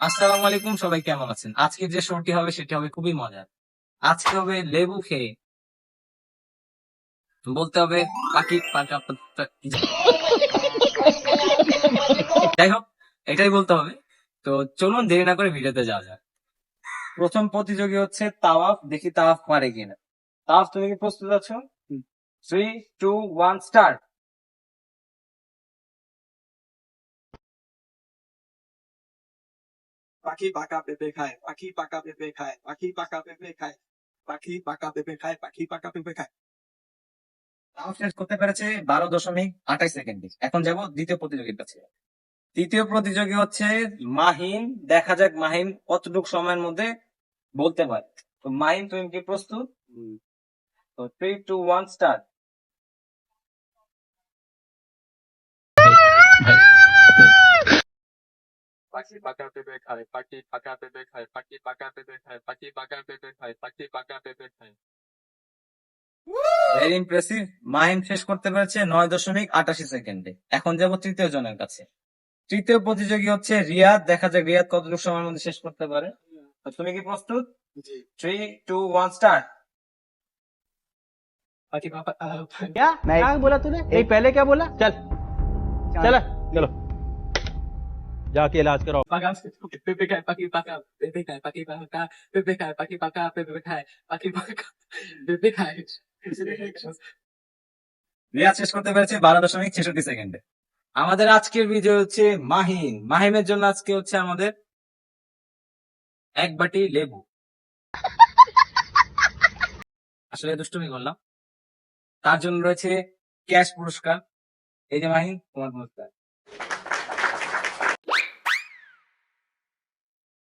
আসসালামু আলাইকুম সবাই কেমন আছেন? আজকে যে শোটি হবে সেটি হবে খুবই মজার। আজকে হবে লেবু খেয়ে। বলতে হবে পাখি যাই হোক এটাই বলতে হবে। তো চলুন দেরি না করে ভিডিওতে যাওয়া যাক। প্রথম প্রতিযোগী হচ্ছে তাওয়াফ। দেখি তাওয়াফ পারে কিনা। তাওয়াফ তুমি কি প্রস্তুত আছো? থ্রি টু ওয়ান স্টার্ট পাখি পাকা পেঁপে খায় পাখি পাকা পেঁপে খায় পাখি পাকা পেঁপে খায় পাখি পাকা পেঁপে খায় পাখি পাকা পেঁপে খায়। তাও শেষ করতে পেরেছে বারো দশমিক আঠাশ সেকেন্ডে। এখন যাব দ্বিতীয় প্রতিযোগীর কাছে। তৃতীয় প্রতিযোগী হচ্ছে মাহিন। দেখা যাক মাহিন কতটুক সময়ের মধ্যে বলতে পারে। তো মাহিন তুমি কি প্রস্তুত? তো থ্রি টু ওয়ান স্টার্ট পাখি পাকা পেঁপে খায় পাখি পাকা পেঁপে খায় পাখি পাকা পেঁপে খায় পাখি পাকা পেঁপে খায় পাখি পাকা পেঁপে খায় ভেরি ইমপ্রেসিভ মাহিন শেষ করতে পেরেছে নয় দশমিক আটাশি সেকেন্ডে এখন যাব তৃতীয় জনের কাছে তৃতীয় প্রতিযোগী হচ্ছে রিয়াদ দেখা যাক রিয়াদ কতটুকু সময়ের মধ্যে শেষ করতে পারে তো তুমি কি প্রস্তুত জি থ্রি টু ওয়ান স্টার্ট পাখি পাকা क्या क्या बोला तूने नहीं पहले क्या बोला चल चल चलो जाके इलाज कराओ পাকা পেঁপে খায় পাখি পাকা পেঁপে খায় পাখি পাকা পেঁপে খায় পাখি পাকা পেঁপে খায় পাখি পাকা পেঁপে খায় রিয়াদ শেষ করতে পেরেছে বারো দশমিক ছেষট্টি সেকেন্ডে আমাদের আজকের ভিডিও হচ্ছে মাহিন মাহিমের জন্য আজকে হচ্ছে আমাদের এক বাটি লেবু আসলে দুষ্টুমি করলাম তার জন্য রয়েছে ক্যাশ পুরস্কার এই যে মাহিন তোমার পুরস্কার